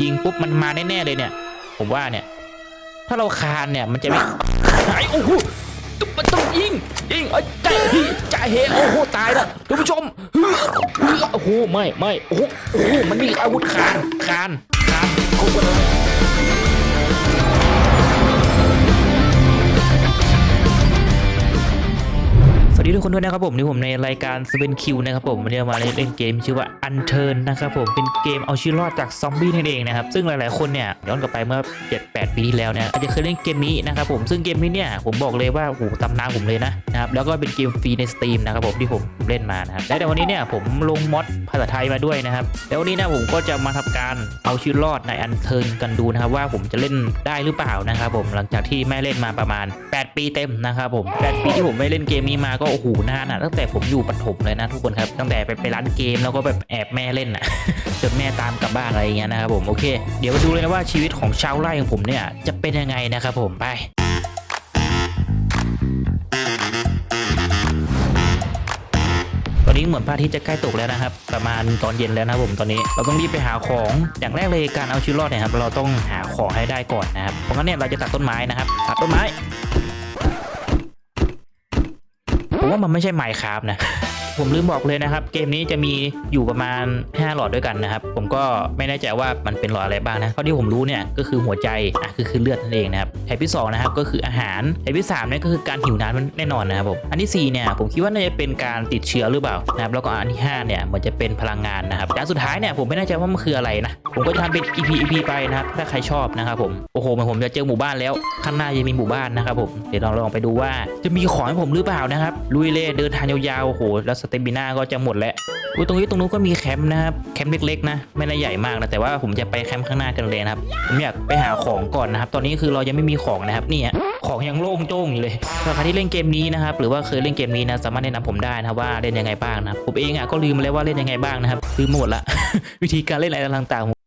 ยิงปุ๊บมันมาแน่ๆเลยเนี่ย ผมว่าเนี่ย ถ้าเราคานเนี่ยมันจะไม่หายโอ้โหตุ๊บมันต้องยิงยิงไอ้ใจ่าเฮจ่าเฮโอ้โหตายแล้วท่านผู้ชมเฮ้ยเฮ้ยโอ้โหไม่ไม่โอ้โหโอ้โหมันมีอาวุธคานคานคานเขา วัสดีทุกคนด้วยนะครับผมนี่ผมในรายการ7 Q นคิวนะครับผมวันนี้มาเล่นเกมชื่อว่า Unturn นนะครับผมเป็นเกมเอาชีวิตรอดจากซอมบี้นั่นเองนะครับซึ่งหลายๆคนเนี่ยย้อนกลับไปเมื่อ 7-8 ปีที่แล้วเนี่ยอาจจะเคยเล่นเกมนี้นะครับผมซึ่งเกมนี้เนี่ยผมบอกเลยว่าโอ้โหตำนานผมเลยนะนะครับแล้วก็เป็นเกมฟรีใน Steam นะครับผมที่ผมเล่นมานะครับและในวันนี้เนี่ยผมลงมอดภาษาไทยมาด้วยนะครับแล้ววันนี้นะผมก็จะมาทำการเอาชีวิตรอดใน Unturn กันดูนะครับว่าผมจะเล่นได้หรือเปล่านะครับผมหลังจากที่ไม่เล่นมาประมาณ 8 ปีเต็มนะครับผม 8 ปีที่ผมไม่เล่นเกมนี้มาก็โอ้โหนานอะตั้งแต่ผมอยู่ปฐมเลยนะทุกคนครับตั้งแต่ไปไปร้านเกมแล้วก็แบบแอบแม่เล่นอะจนแม่ตามกลับบ้านอะไรอย่างเงี้ยนะครับผมโอเค เดี๋ยวมาดูเลยนะว่าชีวิตของชาวไร่ของผมเนี่ยจะเป็นยังไงนะครับผมไปตอนนี้เหมือนพระอาทิตย์จะใกล้ตกแล้วนะครับ ประมาณตอนเย็นแล้วนะผมตอนนี้ เราต้องรีบไปหาของอย่างแรกเลยการเอาชีวิตรอดเนี่ยครับเราต้องหาของให้ได้ก่อนนะครับเพราะงั้นเนี่ยเราจะตัดต้นไม้นะครับ ตัดต้นไม้ ว่ามันไม่ใช่ไมค์ครับนะ ผมลืมบอกเลยนะครับ เกมนี้จะมีอยู่ประมาณ 5 หลอดด้วยกันนะครับ ผมก็ไม่แน่ใจว่ามันเป็นหลอดอะไรบ้างนะเท่าที่ผมรู้เนี่ยก็คือหัวใจอะคือคือเลือดนั่นเองนะครับไทป์ที่สองนะครับก็คืออาหารไทป์ที่สามเนี่ยก็คือการหิวน้ำแน่นอนนะครับผมอันที่สี่เนี่ยผมคิดว่าน่าจะเป็นการติดเชื้อหรือเปล่านะครับแล้วก็อันที่ห้าเนี่ยมันจะเป็นพลังงานนะครับแต่อันสุดท้ายเนี่ยผมไม่แน่ใจว่ามันคืออะไรนะผมก็จะทำเป็น EP EP ไปนะครับถ้าใครชอบนะครับผมโอ้โหมันผมจะเจอหมู่บ้านแล้วข้างหน้าจะมีหมู่บ้านนะครับผมเดี๋ยวเราลองไปดูว่า จะมีของให้ผมหรือเปล่านะครับลุยเล่เดินทางยาวๆโอ้โหแล้วสเตบิน่าก็จะหมดแล้วอุ้ยตรงนี้ตรงนู้นก็มีแคมป์นะครับแคมป์เล็กๆนะไม่ได้ใหญ่มากนะแต่ว่าผมจะไปแคมป์ข้างหน้ากันเลยนะครับผมอยากไปหาของก่อนนะครับ ตอนนี้คือเรายังไม่มีของนะครับนี่ของยังโล่งโจ้งอยู่เลยสำหรับใครที่เล่นเกมนี้นะครับหรือว่าเคยเล่นเกมนี้นะสามารถแนะนำผมได้นะว่าเล่นยังไงบ้างนะครับผมเองอะก็ลืมไปแล้วว่าเล่นยังไงบ้างนะครับลืมหมดละวิธีการเล่นอะไรต่างๆ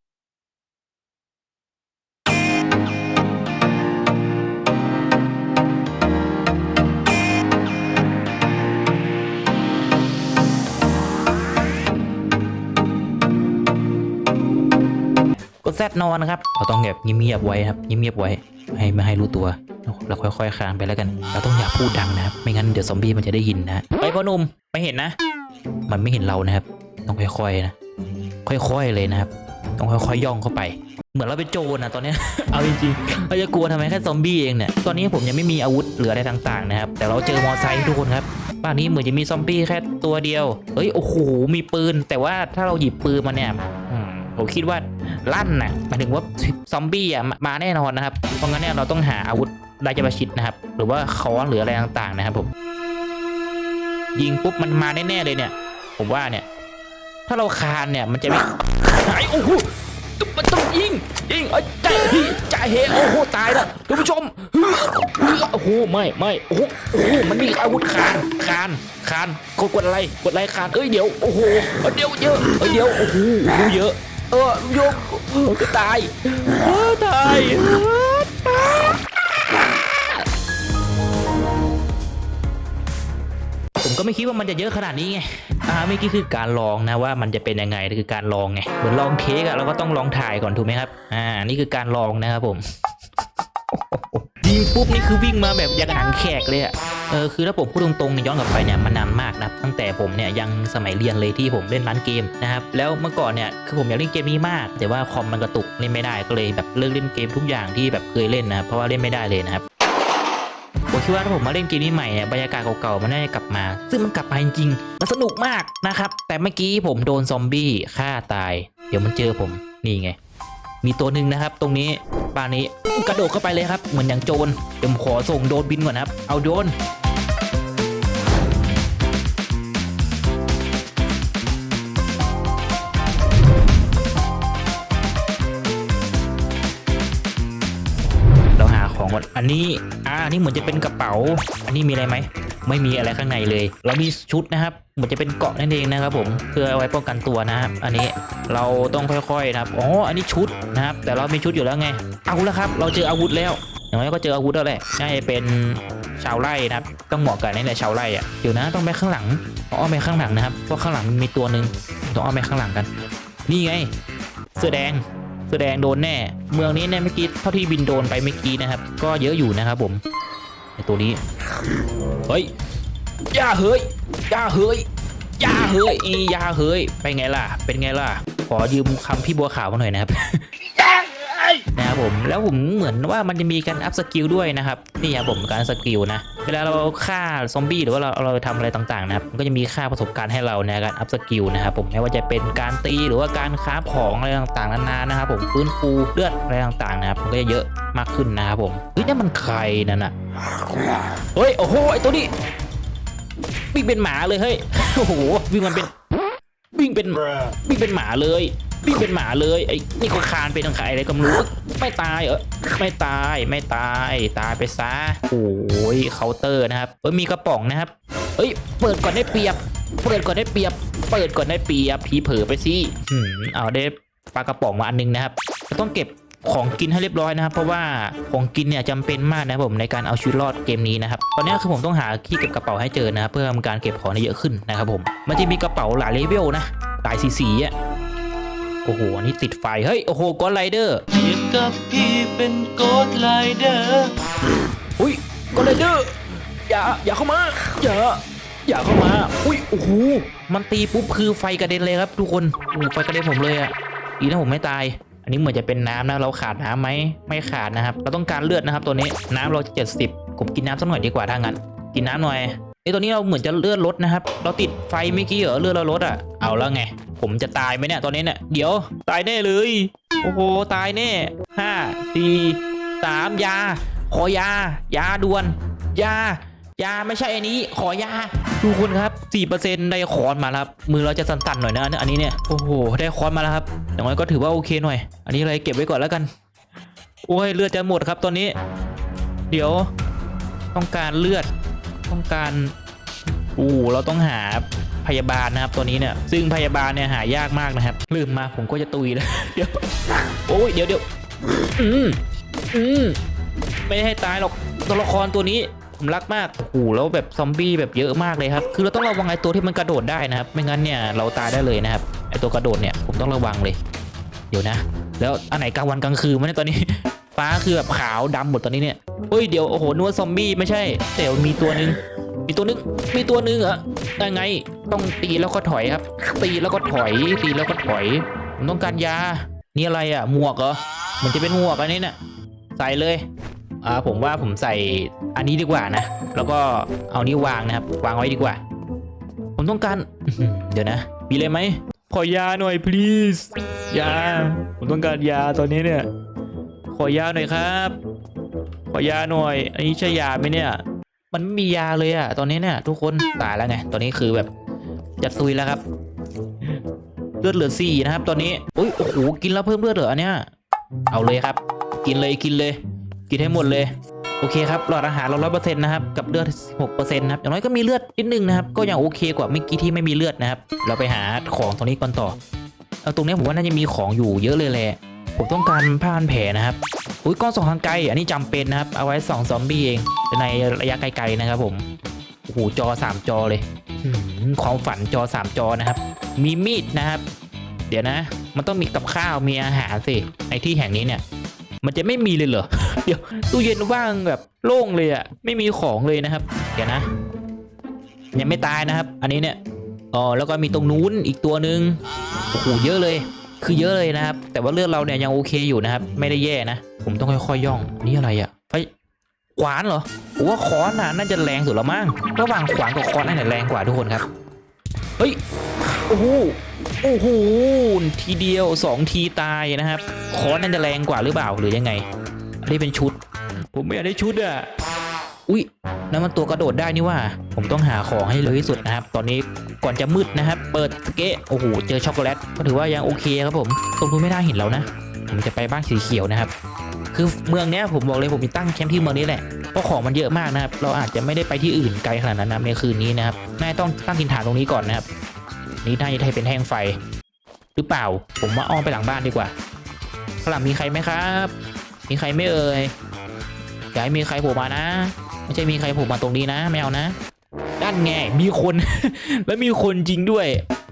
แซดนอนนะครับเราต้องแบบเงียบๆไว้ครับเงียบๆไว้ให้ไม่ให้รู้ตัวเราค่อยๆคลานไปแล้วกัน เราต้องอย่าพูดดังนะครับ ไม่งั้นเดี๋ยวซอมบี้มันจะได้ยินนะไอ้พ่อหนุ่มไม่เห็นนะ มันไม่เห็นเรานะครับ ต้องค่อยๆนะ ค่อยๆเลยนะครับ ต้องค่อยๆย่องเข้าไป เหมือนเราเป็นโจรนะตอนนี้ เอาจริงๆเราจะกลัวทำไมแค่ซอมบี้เองเนี่ย ตอนนี้ผมยังไม่มีอาวุธเหลืออะไรต่างๆนะครับ แต่เราเจอมอไซค์ทุกคนครับ บ้านนี้เหมือนจะมีซอมบี้แค่ตัวเดียว เฮ้ย โอ้โห มีปืน แต่ว่าถ้าเราหยิบปืนมาเนี่ย ผมคิดว่าลั่นนะหมายถึงว่าซอมบี้อะมาแน่นอนนะครับ เพราะงั้นเนี่ยเราต้องหาอาวุธไดจประชิดนะครับ หรือว่าค้อนหรืออะไรต่างๆนะครับผมยิงปุ๊บมันมาแน่ๆเลยเนี่ย ผมว่าเนี่ย ถ้าเราคานเนี่ยมันจะไม่หายโอ้โหตุ๊บมันต้องยิงยิงเอ้ยจ่าเฮจ่าเฮโอ้โหตายแล้วท่านผู้ชมเฮ้ยเฮ้ยโอ้โหไม่ไม่โอ้โหโอ้โหมันมีอาวุธคานคานคานกดกดอะไรกดอะไรคานเอ้ยเดี๋ยวโอ้โหเดี๋ยวเยอะเอ้ยเดี๋ยวโอ้โหเยอะ ออโยกเออจะตายเออตายผมก็ไม่คิดว่ามันจะเยอะขนาดนี้ไง อ่าเมื่อกี้คือการลองนะว่ามันจะเป็นยังไงนี่คือการลองไง เหมือนลองเค้กอะเราก็ต้องลองถ่ายก่อนถูกไหมครับ อ่า นี่คือการลองนะครับผมยิงปุ๊บนี่คือวิ่งมาแบบอย่างหนังแขกเลยอะ เออคือถ้าผมพูดตรงๆเนี่ยย้อนกลับไปเนี่ยมันนานมากนะตั้งแต่ผมเนี่ยยังสมัยเรียนเลยที่ผมเล่นร้านเกมนะครับแล้วเมื่อก่อนเนี่ยคือผมอยากเล่นเกมนี้มาก แต่ว่าคอมมันกระตุกเล่นไม่ได้ก็เลยแบบเลิกเล่นเกมทุกอย่างที่แบบเคยเล่นนะครับเพราะว่าเล่นไม่ได้เลยนะครับผมคิดว่าถ้าผมมาเล่นเกมนี้ใหม่เนี่ยบรรยากาศเก่าๆมันน่าจะกลับมา ซึ่งมันกลับมาจริงๆมันสนุกมากนะครับแต่เมื่อกี้ผมโดนซอมบี้ฆ่าตาย เดี๋ยวมันเจอผมนี่ไง มีตัวหนึ่งนะครับ ตรงนี้ ป่านนี้ กระโดดเข้าไปเลยครับ เหมือนอย่างโจรเดี๋ยวผมขอส่งโดนบินก่อนครับ เอาโดนเราหาของก่อนอันนี้อ่าอันนี้เหมือนจะเป็นกระเป๋า อันนี้มีอะไรไหม ไม่มีอะไรข้างในเลย เรามีชุดนะครับเหมือนจะเป็นเกาะนั่นเองนะครับผมเพื่อเอาไว้ป้องกันตัวนะครับ อันนี้เราต้องค่อยๆนะครับอ๋ออันนี้ชุดนะครับ แต่เรามีชุดอยู่แล้วไงเอาละครับ เราเจออาวุธแล้วอย่างไรก็เจออาวุธแล้วแหละน่าจะเป็นชาวไร่นะครับต้องเหมาะกับนี่แหละชาวไร่อะเดี๋ยวนะต้องไปข้างหลังต้องอ้อมไปข้างหลังนะครับเพราะข้างหลังมีตัวหนึ่งต้องอ้อมไปข้างหลังกัน นี่ไงเสื้อแดงเสื้อสื้อแดงโดนแน่ เมืองนี้เนี่ยเมื่อกี้เท่าที่บินโดนไปเมื่อกี้นะครับ ก็เยอะอยู่นะครับผม ไอตัวนี้ เฮ้ยอย่าเฮ้ยอย่าเฮ้ยอย่าเฮ้ยอีอย่าเฮ้ยไปไงล่ะ เป็นไงล่ะ ขอยืมคำพี่บัวขาวมาหน่อยนะครับ นะครับผมแล้วผมเหมือนว่ามันจะมีการอัพสกิลด้วยนะครับนี่ครับผมการสกิลนะเวลาเราฆ่าซอมบี้หรือว่าเราเราทำอะไรต่างๆนะครับมันก็จะมีค่าประสบการณ์ให้เราในการอัพสกิลนะครับผมไม่ว่าจะเป็นการตีหรือว่าการค้าของอะไรต่างๆนานานะครับผมฟื้นฟูเลือดอะไรต่างๆนะครับมันก็จะเยอะมากขึ้นนะครับผมเฮ้ยนั่นมันใครนั่นน่ะเฮ้ยโอ้โหไอตัวนี้วิ่งเป็นหมาเลยเฮ้ยโอ้โหวิ่งมันเป็นวิ่งเป็นวิ่งเป็นหมาเลยวิ่งเป็นหมาเลยไอ้นี่ก็คานไปทางใครอะไรก็ไม่รู้ไม่ตายเออไม่ตายไม่ตายตายไปซะโอ้ยเคาน์เตอร์นะครับเอ้ยมีกระป๋องนะครับเอ้ยเปิดก่อนได้เปรียบ เปิดก่อนได้เปรียบ เปิดก่อนได้เปรียบผีเผลอไปสิหืมเอาได้ปลากระป๋องมาอันนึงนะครับก็ต้องเก็บของกินให้เรียบร้อยนะครับ เพราะว่าของกินเนี่ยจำเป็นมากนะครับผมในการเอาชีวิตรอดเกมนี้นะครับตอนนี้คือผมต้องหาที่เก็บกระเป๋าให้เจอนะครับเพื่อทำการเก็บของได้เยอะขึ้นนะครับผมมันจะมีกระเป๋าหลายเลเวลนะหลายสีสีๆอะ โอ้โหอันนี้ติดไฟ เฮ้ย โอ้โหกอนไรเดอร์เทียบกับพี่เป็นโกดไลเดอร์อุ้ยกอนไรเดอร์ อย่า อย่าเข้ามา อย่า อย่าเข้ามา อุ้ย โอ้โห มันตีปุ๊บคือไฟกระเด็นเลยครับ ทุกคนโอ้โหไฟกระเด็นผมเลยอะดีนะผมไม่ตาย อันนี้เหมือนจะเป็นน้ำนะ เราขาดน้ำไหม ไม่ขาดนะครับ เราต้องการเลือดนะครับ ตัวนี้ น้ำเราเจ็ดสิบผมกินน้ำสักหน่อยดีกว่าถ้างั้น กินน้ำหน่อยไอ้ยตัวนี้เราเหมือนจะเลือดลดนะครับ เราติดไฟเมื่อกี้เหรอเลือดเราลดอะ เอาแล้วไง ผมจะตายไหมเนี่ยตอนนี้เนี่ยเดี๋ยวตายแน่เลย โอ้โหตายแน่ห้าสี่สามยา ขอยา ยาด่วน ยา ยาไม่ใช่อันนี้ ขอยาทุกคนครับ4%ได้คอนมาแล้วครับมือเราจะสั่นๆหน่อยนะอันนี้เนี่ยโอ้โหได้คอนมาแล้วครับอย่างน้อยก็ถือว่าโอเคหน่อย อันนี้อะไรเก็บไว้ก่อนแล้วกันโอ้ยเลือดจะหมดครับตอนนี้ เดี๋ยวต้องการเลือดต้องการอู้เราต้องหา พยาบาลนะครับตัวนี้เนี่ยซึ่งพยาบาลเนี่ยหายากมากนะครับลืมมาผมก็จะตุยแล้วเดี๋ยวโอ้ยเดี๋ยวเดี๋ยวอืมอืมไม่ให้ตายหรอกตัวละครตัวนี้ผมรักมากโอ้โหแล้วแบบซอมบี้แบบเยอะมากเลยครับ คือเราต้องระวังไอ้ตัวที่มันกระโดดได้นะครับ ไม่งั้นเนี่ยเราตายได้เลยนะครับ ไอ้ตัวกระโดดเนี่ยผมต้องระวังเลย เดี๋ยวนะ แล้วอันไหนกลางวันกลางคืนมันยตอนนี้ ฟ้าคือแบบขาวดำหมดตอนนี้เนี่ยเฮ้ยเดี๋ยวโอ้โหนว่าซอมบี้ไม่ใช่แต่มีตัวหนึ่ง มีตัวนึง มีตัวนึงเหรอยังไง ต้องตีแล้วก็ถอยครับ ตีแล้วก็ถอย ตีแล้วก็ถอยผมต้องการยา นี่อะไรอะ หมวกเหรอ มันจะเป็นหมวกอันนี้เนี่ยใส่เลย อ่า ผมว่าผมใส่อันนี้ดีกว่านะ แล้วก็เอานี้วางนะครับ วางไว้ดีกว่า ผมต้องการ เดี๋ยวนะ มีเลยไหม ขอยาหน่อย please ยา ผมต้องการยาตอนนี้เนี่ย ขอยาหน่อยครับ ขอยาหน่อย อันนี้ใช่ยาไหมเนี่ย มันไม่มียาเลยอะตอนนี้เนี่ยทุกคนตายแล้วไงตอนนี้คือแบบจะตุยแล้วครับ เลือดเหลือสี่นะครับ ตอนนี้อุ้ยโอ้โหกินแล้วเพิ่มเลือดเหรออันเนี่ยเอาเลยครับ กินเลยกินเลย กินให้หมดเลยโอเคครับหลอดอาหารเราร้อยเปอร์เซ็นต์นะครับกับเลือดหกเปอร์เซ็นต์นะครับอย่างน้อยก็มีเลือดนิดนึงนะครับก็ยังโอเคกว่าเมื่อกี้ที่ไม่มีเลือดนะครับ เราไปหาของตรงนี้ก่อนต่อเอาตรงนี้ผมว่าน่าจะมีของอยู่เยอะเลยแหละ ผมต้องการผ้าพันแผลนะครับอุ้ยก้อนสองทางไกล อันนี้จำเป็นนะครับ เอาไว้สองซอมบี้เองในระยะไกลๆนะครับผมโอ้โหจอสามจอเลยความฝันจอสามจอนะครับ มีมีดนะครับ เดี๋ยวนะ มันต้องมีกับข้าวมีอาหารสิในที่แห่งนี้เนี่ย มันจะไม่มีเลยเหรอเดี๋ยวตู้เย็นว่างแบบโล่งเลยอะไม่มีของเลยนะครับ เดี๋ยวนะ ยังไม่ตายนะครับ อันนี้เนี่ยอ๋อแล้วก็มีตรงนู้นอีกตัวหนึ่งโอ้โหเยอะเลย คือเยอะเลยนะครับ แต่ว่าเลือดเราเนี่ยยังโอเคอยู่นะครับ ไม่ได้แย่นะ ผมต้องค่อยๆย่อง นี่อะไรอะไฟขวานเหรอผมว่าค้อนน่ะน่าจะแรงสุดแล้วมั้ง ระหว่างขวานกับค้อนอันไหนแรงกว่าทุกคนครับ เฮ้ย โอ้โห โอ้โห ทีเดียวสองทีตายนะครับ ค้อนนั่นจะแรงกว่าหรือเปล่าหรือยังไง อันนี้เป็นชุด ผมไม่อยากได้ชุดอะอุ้ ยนั่นมันตัวกระโดดได้นี่ว่า ผมต้องหาของให้เร็วที่สุดนะครับ ตอนนี้ก่อนจะมืดนะครับ เปิดสเกะโอ้โหเจอช็อกโกแลตก็ถือว่ายังโอเคครับผมตรงนู้นไม่น่าเห็นแล้วนะ ผมจะไปบ้านสีเขียวนะครับ คือเมืองเนี้ยผมบอกเลยผมมีตั้งแคมป์ที่เมืองนี้แหละเพราะของมันเยอะมากนะครับ เราอาจจะไม่ได้ไปที่อื่นไกลขนาดนั้นนะในคืนนี้นะครับน่าจะต้องตั้งถิ่นฐานตรงนี้ก่อนนะครับ นี่น่าจะให้เป็นแห้งไฟ หรือเปล่า ผมว่าอ้อมไปหลังบ้านดีกว่าข้างหลังมีใครไหมครับ มีใครไม่เอ่ยอย่าให้มีใครโผล่มานะ ไม่ใช่มีใครผล่มาตรงนี้นะไม่เอานะด้านแง่มีคน แล้วมีคนจริงด้วย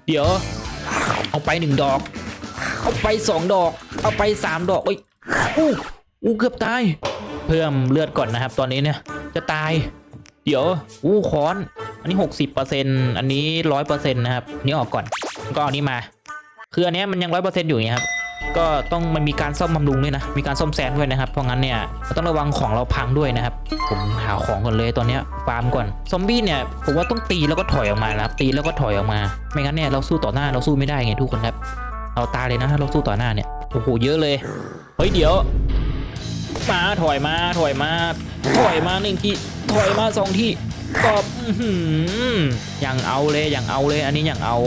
เดี๋ยว เอาไปหนึ่งดอก เอาไปสองดอก เอาไปสามดอกเอ้ยอู้อู้เกือบตาย เพิ่มเลือดก่อนนะครับ ตอนนี้เนี่ย จะตาย เดี๋ยว อู้ค้อน อันนี้60%อันนี้100%นต์นะครับนี่ออกก่อนก็เอานี้มา คืออันนี้มันยัง100%อยู่ไงครับ ก็ต้องมันมีการซ่อมบำรุงด้วยนะ มีการซ่อมแซมด้วยนะครับ เพราะงั้นเนี่ยเราต้องระวังของเราพังด้วยนะครับ ผมหาของก่อนเลยตอนนี้ฟาร์มก่อน ซอมบี้เนี่ยผมว่าต้องตีแล้วก็ถอยออกมานะครับ ตีแล้วก็ถอยออกมา ไม่งั้นเนี่ยเราสู้ต่อหน้าเราสู้ไม่ได้ไงทุกคนครับเราตายเลยนะถ้าเราสู้ต่อหน้าเนี่ย โอ้โหเยอะเลย เฮ้ยเดี๋ยว มาถอยมาถอยมา ถอยมาหนึ่งทีถอยมาสองทีตอบอื้อหืออย่างเอาเลยอย่างเอาเลย อันนี้อย่างเอา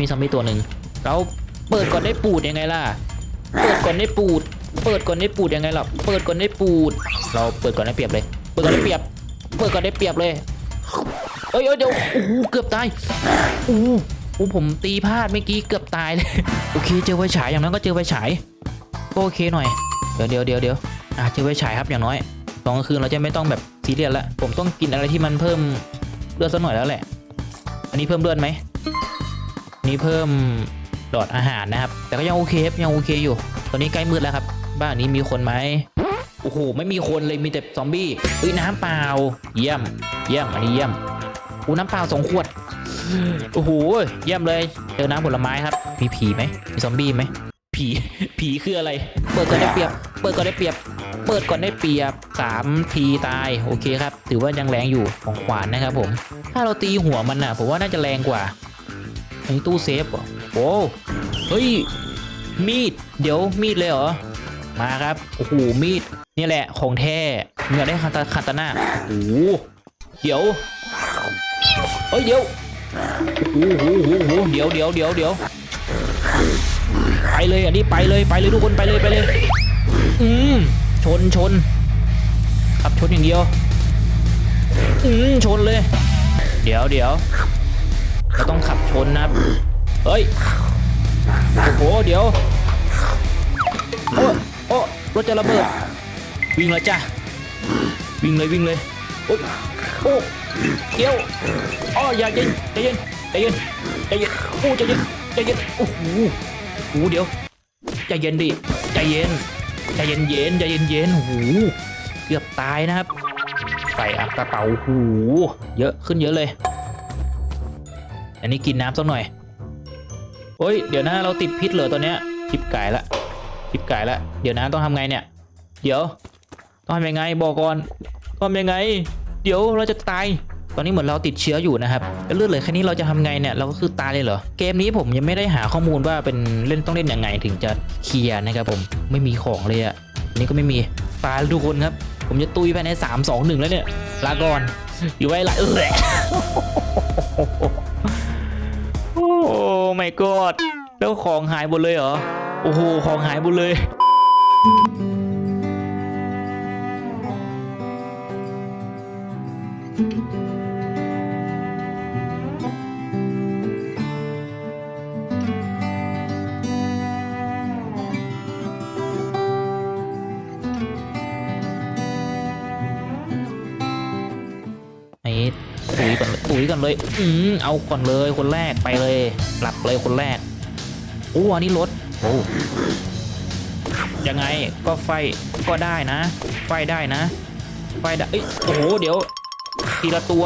มีซอมบี้ตัวหนึ่งเราเปิดก่อนได้ปูดยังไงล่ะ เปิดก่อนได้ปูด เปิดก่อนได้ปูดยังไงล่ะ เปิดก่อนได้ปูด เราเปิดก่อนได้เปรียบเลย เปิดก่อนได้เปรียบ เปิดก่อนได้เปรียบเลยเอ้ยเดี๋ยวโอ้โหเกือบตายโอ้โหผมตีพลาดเมื่อกี้เกือบตายเลย โอเค เจอไฟฉายอย่างนั้นก็เจอไฟฉายก็โอเคหน่อย เดี๋ยวเดี๋ยวเดี๋ยวเดี๋ยวอะเจอไฟฉายครับอย่างน้อยตอนกลางคืนเราจะไม่ต้องแบบซีเรียสละ ผมต้องกินอะไรที่มันเพิ่มเลือดสักหน่อยแล้วแหละ อันนี้เพิ่มเลือดไหม นี่เพิ่มหลอดอาหารนะครับ แต่ก็ยังโอเคครับยังโอเคอยู่ ตอนนี้ใกล้มืดแล้วครับ บ้านนี้มีคนไหมโอ้โหไม่มีคนเลยมีแต่ซอมบี้เฮ้ยน้ำเปล่า เยี่ยม เยี่ยมอันนี้เยี่ยมอู้น้ำเปล่าสองขวดโอ้โหเยี่ยมเลยเจอน้ำผลไม้ครับมีผีไหมมีซอมบี้ไหมผีผีคืออะไร เปิดก่อนได้เปรียบ เปิดก่อนได้เปรียบ เปิดก่อนได้เปรียบสามทีตายโอเคครับ ถือว่ายังแรงอยู่ของขวานนะครับผม ถ้าเราตีหัวมันน่ะ ผมว่าน่าจะแรงกว่า อันนี้ตู้เซฟเหรอโอ้เฮ้ย มีด เดี๋ยวมีดเลยเหรอ มาครับ โอ้โห มีด นี่แหละ ของแท้เมื่อได้คาตาคาตาน่าโอ้โหเดี๋ยวเฮ้ย เดี๋ยวโอ้โหโอ้โหโอ้โหเดี๋ยวเดี๋ยวเดี๋ยวเดี๋ยวไปเลยอันนี้ไปเลยไปเลยทุกคนไปเลยไปเลย อืม ชนชนขับชนอย่างเดียว อืม ชนเลย เดี๋ยวเดี๋ยว เราต้องขับชนนะครับ เฮ้ย โอ้โห เดี๋ยว โอ้โอ้รถจะระเบิด วิ่งเลยจ้ะ วิ่งเลยวิ่งเลย โอ้ยโอ้เดี๋ยวอ๋ออย่าเย็นใจเย็นใจเย็นใจเย็นโอ้ใจเย็นใจเย็น โอ้โหโอ้หเดี๋ยว ใจเย็นดิ ใจเย็น ใจเย็นเย็นใจเย็นเย็นโอ้โห เกือบตายนะครับ ใส่อะกระเป๋าโอ้โห เยอะขึ้นเยอะเลย อันนี้กินน้ำสักหน่อยโอ้ยเดี๋ยวนะเราติดพิษเหรอตอนเนี้ยชิบไก่ละชิบไก่ละเดี๋ยวนะต้องทำไงเนี่ย เดี๋ยว ต้องทำยังไงบอกก่อนต้องทำยังไง เดี๋ยวเราจะตายตอนนี้เหมือนเราติดเชื้ออยู่นะครับเลือดเหลือแค่นี้เราจะทำไงเนี่ยเราก็คือตายเลยเหรอเกมนี้ผมยังไม่ได้หาข้อมูลว่าเป็นเล่นต้องเล่นยังไงถึงจะเคลียร์นะครับผมไม่มีของเลยอะอันนี้ก็ไม่มีตายแล้วทุกคนครับ ผมจะตุยภายใน3 2 1 แล้วเนี่ยลาก่อนอยู่ไว้ละเออ my god แล้วของหายหมดเลยเหรอ โอ้โห ของหายหมดเลย ยก่อนเลยตุ๋ยก่อนเลย อืมเอาก่อนเลยคนแรกไปเลยหลับเลยคนแรกโอ้อันนี้รถโอ้ยังไงก็ไฟก็ได้นะ ไฟได้นะ ไฟได้เอ้ยโอ้โหเดี๋ยว ทีละตัว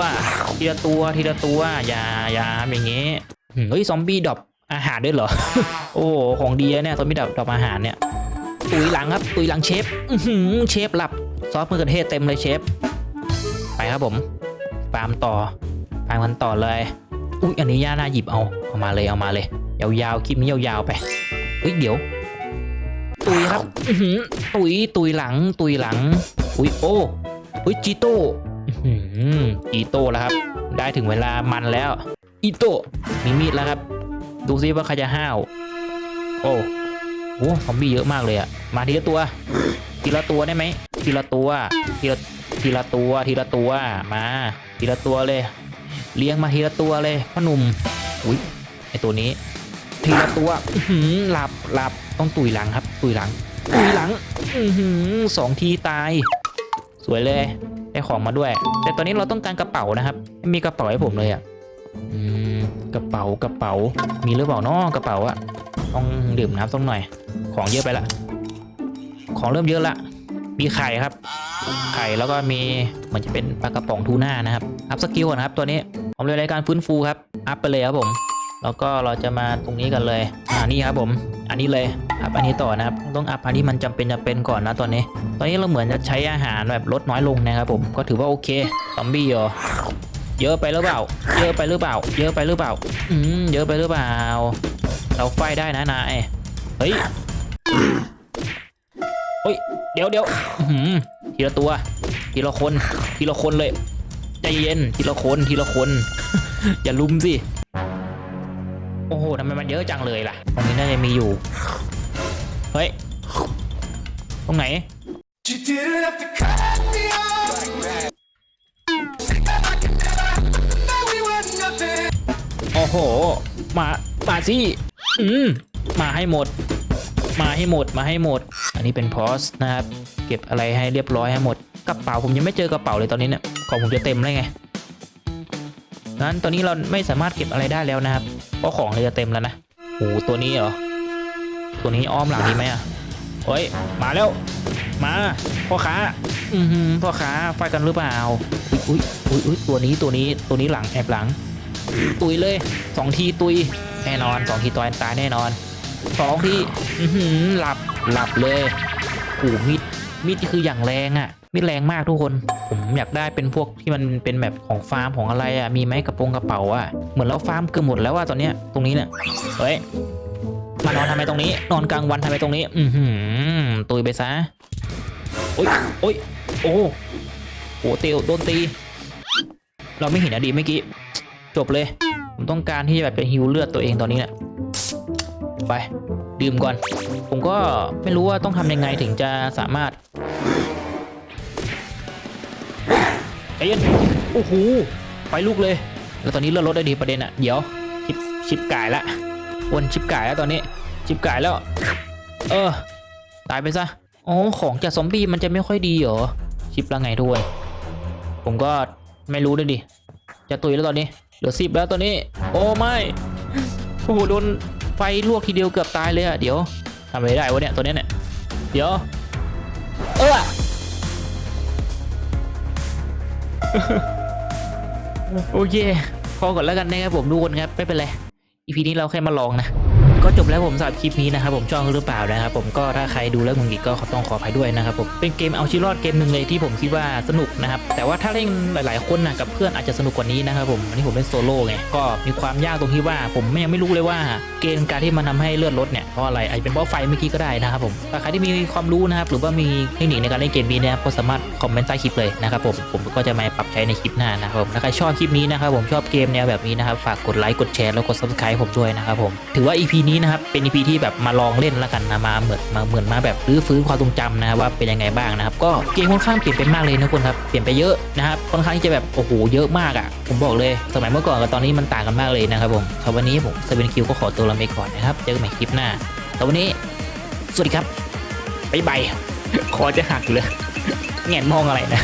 ทีละตัวทีละตัว อย่าอย่าอย่างงี้เฮ้ยซอมบี้ดรอปอาหารด้วยเหรอ โอ้ของดีเนี่ยซอมบี้ดรอปดรอปอาหารเนี่ยตุยหลังครับตุยหลังเชฟอืเชฟหลับซอสมะเขือเทศเต็มเลยเชฟ ไปครับผมฟามต่อ ฟามกันต่อเลย อุ้ยอันนี้ย่าน่าหยิบเอาเอามาเลยเอามาเลย ยาวๆคลิปนี้ยาวๆไปเฮ้ยเดี๋ยว ตุยครับอืตุยตุยหลัง ตุยหลัง อุ้ยโอ้อุ้ยจีโต้อื้อหือจีโต้แล้วครับ ได้ถึงเวลามันแล้วอีโต้มีมีดแล้วครับ ดูซิว่าใครจะห้าวโอ้โหซอมบี้เยอะมากเลยอะมาทีละตัว ทีละตัวได้ไหมทีละตัวทีละทีละตัวทีละตัวมา ทีละตัวเลย เลี้ยงมาทีละตัวเลยพ่อหนุ่มอุ้ยไอตัวนี้ ทีละตัวหืหลับหลับต้องตุยหลังครับ ตุยหลัง ตุยหลังอือหือสองทีตาย สวยเลย ได้ของมาด้วย แต่ตอนนี้เราต้องการกระเป๋านะครับไม่มีกระเป๋าให้ผมเลยอะกระเป๋ากระเป๋า มีหรือเปล่านาะกระเป๋าอะต้องดื่มน้ำสักหน่อย ของเยอะไปละ ของเริ่มเยอะละ มีไข่ครับ ไข่แล้วก็มีเหมือนจะเป็นปลากระป๋องทูน่านะครับ อัพสกิลก่อนครับตัวนี้ผมเลยรายการฟื้นฟูครับ อัพไปเลยครับผม แล้วก็เราจะมาตรงนี้กันเลย อ่านี่ครับผม อันนี้เลยอัพอันนี้ต่อนะครับ ต้องอัพอันที่มันจำเป็นจำเป็นก่อนนะตอนนี้ ตอนนี้เราเหมือนจะใช้อาหารแบบลดน้อยลงนะครับผม ก็ถือว่าโอเค ซอมบี้เหรอเยอะไปหรือเปล่า เยอะไปหรือเปล่า เยอะไปหรือเปล่า อืม เยอะไปหรือเปล่า เราไฟได้นะนาย เฮ้ย เฮ้ยเดี๋ยวเดี๋ยวทีละตัว ทีละคนทีละคนเลยใจเย็นทีละคนทีละคน อย่าลุมสิโอ้โหทำไมมันเยอะจังเลยล่ะตรงนี้น่าจะมีอยู่เฮ้ยตรงไหนโอ้โห มามาสิอืมมาให้หมด มาให้หมดมาให้หมด อันนี้เป็นพอสนะครับ เก็บอะไรให้เรียบร้อยให้หมด กระเป๋าผมยังไม่เจอกระเป๋าเลยตอนนี้เนี่ยของผมจะเต็มเลยไงงั้นตอนนี้เราไม่สามารถเก็บอะไรได้แล้วนะครับ เพราะของเราจะเต็มแล้วนะโอ้ตัวนี้เหรอ ตัวนี้อ้อมหลังดีไหมอะเฮ้ย มาแล้ว มาพ่อค้า อือหือพ่อค้าไฟกันหรือเปล่า อุ้ยอุ้ยอุ้ยตัวนี้ตัวนี้ตัวนี้หลังแอบหลัง ตุยเลยสองทีตุยแน่นอนสองทีตายตายแน่นอน สองทีอื้อหืหลับหลับเลยโอ้มิดมิดนี่คืออย่างแรงอะ่ะมิดแรงมากทุกคน ผมอยากได้เป็นพวกที่มันเป็นแบบของฟาร์มของอะไรอะ่ะมีไหมกระโปรงกระเป๋าอะ่ะเหมือนเราฟาร์มเกือบหมดแล้วว่าตอนเนี้ยตรงนี้เนี่ยเฮ้ยมานอนทำไมตรงนี้ นอนกลางวันทำไมตรงนี้ อือหือตุยไปซะโอ้ยโอ้ยโอ้โหเตียวโดนตี เราไม่เห็นอดีตเมื่อกี้จบเลย ผมต้องการที่จะแบบจะฮิวเลือดตัวเองตอนนี้เนี่ย ไป ดื่มก่อน ผมก็ไม่รู้ว่าต้องทำยังไงถึงจะสามารถใจเย็นโอ้โหไฟลุกเลย แล้วตอนนี้เลื่อดลดได้ดีประเด็นอะเดี๋ยวชิปชิปกายละวนชิปกายแล้วตอนนี้ ชิปกายแล้ว เออ ตายไปซะอ๋อของจากซอมบี้มันจะไม่ค่อยดีเหรอ ชิปแล้วไงทุกคนผมก็ไม่รู้ด้วยดิ จะตุยแล้วตอนนี้ เหลือสิบแล้วตอนนี้ โอ้ไม่ โอ้โหโดน ฟลวกทีเดียวเกือบตายเลยอะเดี๋ยวทำอะไรได้วะเนี่ยตัวเนี้ยเนี่ยเดี๋ยวเออโอเคพอก่อนแล้วกันนะครับผมทุกคนครับไม่เป็นไรอีพีนี้เราแค่มาลองนะ ก็จบแล้วผมสำหรับคลิปนี้นะครับผมชอบหรือเปล่านะครับผมก็ถ้าใครดูแล้วมึงอีกก็ขอต้องขออภัยด้วยนะครับผมเป็นเกมเอาชีวิตรอดเกมหนึ่งเลยที่ผมคิดว่าสนุกนะครับแต่ว่าถ้าเล่นหลาย ๆ คนนะกับเพื่อนอาจจะสนุกกว่านี้นะครับผมอันนี้ผมเล่นโซโล่ไงก็มีความยากตรงที่ว่าผมยังไม่รู้เลยว่าเกมการที่มันทาให้เลือดลดเนี่ยเพราะอะไรอาจจะเป็นเพราะไฟเมื่อกี้ก็ได้นะครับผมถ้าใครที่มีความรู้นะครับหรือว่ามีเทคนิคในการเล่นเกมนี้นะครับก็สามารถคอมเมนต์ใต้คลิปเลยนะครับผมผมก็จะมาปรับใช้ในคลิปหน้านะครับถ้าใครชอบคลิปนี้นะครับผมชอบเกมแนวแบบนี้นะครับฝากกดไลค์กดแชร์แล้วกด subscribe ผมด้วยนะครับผมถือว่า EP นี้นะครับเป็น EP ที่แบบมาลองเล่นแล้วกันนะมาเหมือนมาเหมือนมาแบบรื้อฟื้นความทรงจำนะครับว่าเป็นยังไงบ้างนะครับก็เกมค่อนข้างเปลี่ยนไปมากเลยนะทุกคนครับเปลี่ยนไปเยอะนะครับค่อนข้างที่จะแบบโอ้โหเยอะมากอะผมบอกเลยสมัยเมื่อก่อนกับตอนนี้มันต่างกันมากเลยนะครับผมสำหรับวันนี้ผมเซเว่นคิวก็ขอตัวลาไปก่อนนะครับเจอกันใหม่คลิปหน้าสำหรับวันนี้สวัสดีครับบ๊ายบายคอจะหักอยู่เลยแงนมองอะไรนะ